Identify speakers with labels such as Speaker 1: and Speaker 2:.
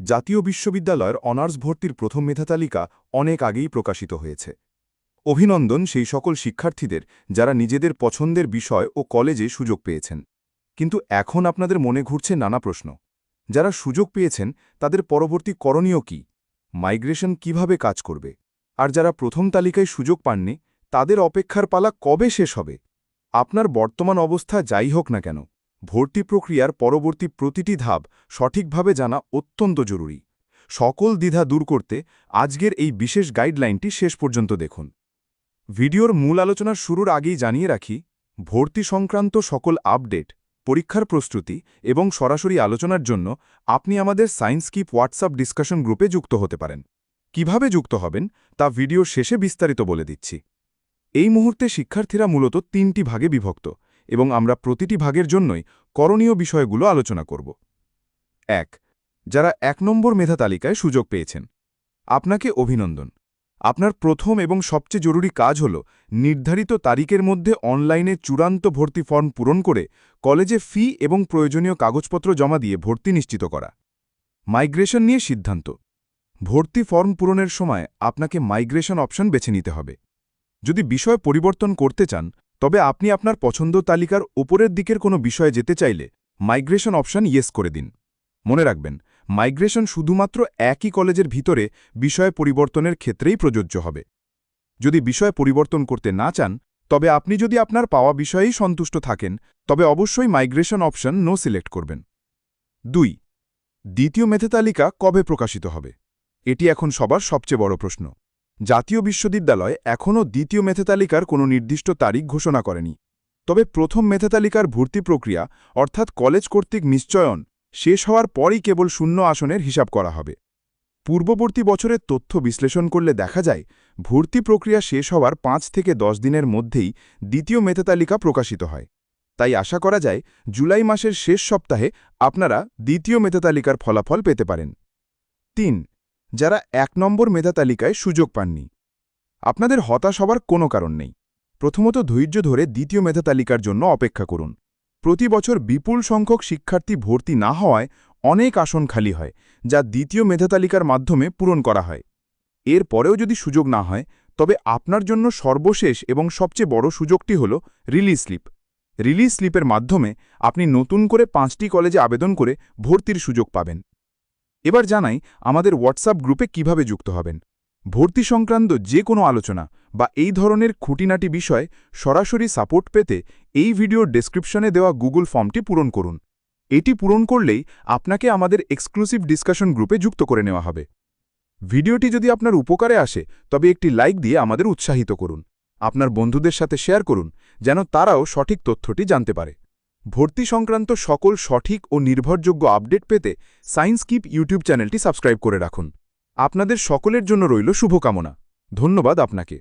Speaker 1: জাতীয় বিশ্ববিদ্যালয়ের অনার্স ভর্তির প্রথম মেধা তালিকা অনেক আগেই প্রকাশিত হয়েছে। অভিনন্দন সেই সকল শিক্ষার্থীদের যারা নিজেদের পছন্দের বিষয় ও কলেজে সুযোগ পেয়েছেন। কিন্তু এখন আপনাদের মনে ঘুরছে নানা প্রশ্ন। যারা সুযোগ পেয়েছেন, তাদের পরবর্তী করণীয় কি? মাইগ্রেশন কীভাবে কাজ করবে? আর যারা প্রথম তালিকায় সুযোগ পাননি, তাদের অপেক্ষার পালা কবে শেষ হবে? আপনার বর্তমান অবস্থা যাই হোক না কেন। ভর্তি প্রক্রিয়ার পরবর্তী প্রতিটি ধাপ সঠিকভাবে জানা অত্যন্ত জরুরি। সকল দ্বিধা দূর করতে আজকের এই বিশেষ গাইডলাইনটি শেষ পর্যন্ত দেখুন। ভিডিওর মূল আলোচনার শুরুর আগেই জানিয়ে রাখি, ভর্তি সংক্রান্ত সকল আপডেট, পরীক্ষার প্রস্তুতি এবং সরাসরি আলোচনার জন্য আপনি আমাদের সায়েন্স কিপ হোয়াটসঅ্যাপ ডিসকাশন গ্রুপে যুক্ত হতে পারেন। কীভাবে যুক্ত হবেন তা ভিডিও শেষে বিস্তারিত বলে দিচ্ছি। এই মুহূর্তে শিক্ষার্থীরা মূলত তিনটি ভাগে বিভক্ত। এবং আমরা প্রতিটি ভাগের জন্যই করণীয় বিষয়গুলো আলোচনা করব। এক, যারা এক নম্বর মেধা তালিকায় সুযোগ পেয়েছেন। আপনাকে অভিনন্দন। আপনার প্রথম এবং সবচেয়ে জরুরি কাজ হল নির্ধারিত তারিখের মধ্যে অনলাইনে চূড়ান্ত ভর্তি ফর্ম পূরণ করে কলেজে ফি এবং প্রয়োজনীয় কাগজপত্র জমা দিয়ে ভর্তি নিশ্চিত করা। মাইগ্রেশন নিয়ে সিদ্ধান্ত। ভর্তি ফর্ম পূরণের সময় আপনাকে মাইগ্রেশন অপশন বেছে নিতে হবে। যদি বিষয় পরিবর্তন করতে চান তবে আপনি আপনার পছন্দ তালিকার ওপরের দিকের কোনো বিষয়ে যেতে চাইলে মাইগ্রেশন অপশন ইয়েস করে দিন। মনে রাখবেন, মাইগ্রেশন শুধুমাত্র একই কলেজের ভিতরে বিষয় পরিবর্তনের ক্ষেত্রেই প্রযোজ্য হবে। যদি বিষয় পরিবর্তন করতে না চান, তবে আপনি যদি আপনার পাওয়া বিষয়েই সন্তুষ্ট থাকেন, তবে অবশ্যই মাইগ্রেশন অপশন নো সিলেক্ট করবেন। দুই, দ্বিতীয় মেধে তালিকা কবে প্রকাশিত হবে? এটি এখন সবার সবচেয়ে বড় প্রশ্ন। জাতীয় বিশ্ববিদ্যালয় এখনও দ্বিতীয় মেধে তালিকার কোনো নির্দিষ্ট তারিখ ঘোষণা করেনি। তবে প্রথম মেধে তালিকার ভর্তি প্রক্রিয়া, অর্থাৎ কলেজ কর্তৃক নিশ্চয়ন, শেষ হওয়ার পরই কেবল শূন্য আসনের হিসাব করা হবে। পূর্ববর্তী বছরের তথ্য বিশ্লেষণ করলে দেখা যায়, ভর্তি প্রক্রিয়া শেষ হওয়ার পাঁচ থেকে দশ দিনের মধ্যেই দ্বিতীয় মেধা তালিকা প্রকাশিত হয়। তাই আশা করা যায়, জুলাই মাসের শেষ সপ্তাহে আপনারা দ্বিতীয় মেধা তালিকার ফলাফল পেতে পারেন। তিন যারা এক নম্বর মেধা তালিকায় সুযোগ পাননি। আপনাদের হতাশ হবার কোনো কারণ নেই। প্রথমত ধৈর্য ধরে দ্বিতীয় মেধা তালিকার জন্য অপেক্ষা করুন। প্রতি বছর বিপুল সংখ্যক শিক্ষার্থী ভর্তি না হওয়ায় অনেক আসন খালি হয়, যা দ্বিতীয় মেধা তালিকার মাধ্যমে পূরণ করা হয়। এর পরেও যদি সুযোগ না হয়, তবে আপনার জন্য সর্বশেষ এবং সবচেয়ে বড় সুযোগটি হল রিলিজ স্লিপ। রিলিজ স্লিপের মাধ্যমে আপনি নতুন করে পাঁচটি কলেজে আবেদন করে ভর্তির সুযোগ পাবেন। এবার জানাই আমাদের হোয়াটসঅ্যাপ গ্রুপে কীভাবে যুক্ত হবেন। ভর্তি সংক্রান্ত যে কোনো আলোচনা বা এই ধরনের খুঁটিনাটি বিষয় সরাসরি সাপোর্ট পেতে এই ভিডিওর ডেসক্রিপশনে দেওয়া গুগল ফর্মটি পূরণ করুন। এটি পূরণ করলেই আপনাকে আমাদের এক্সক্লুসিভ ডিসকাশন গ্রুপে যুক্ত করে নেওয়া হবে। ভিডিওটি যদি আপনার উপকারে আসে, তবে একটি লাইক দিয়ে আমাদের উৎসাহিত করুন। আপনার বন্ধুদের সাথে শেয়ার করুন, যেন তারাও সঠিক তথ্যটি জানতে পারে। ভর্তি সংক্রান্ত সকল সঠিক ও নির্ভরযোগ্য আপডেট পেতে সায়েন্স কিপ ইউটিউব চ্যানেলটি সাবস্ক্রাইব করে রাখুন। আপনাদের সকলের জন্য রইল শুভকামনা। ধন্যবাদ আপনাকে।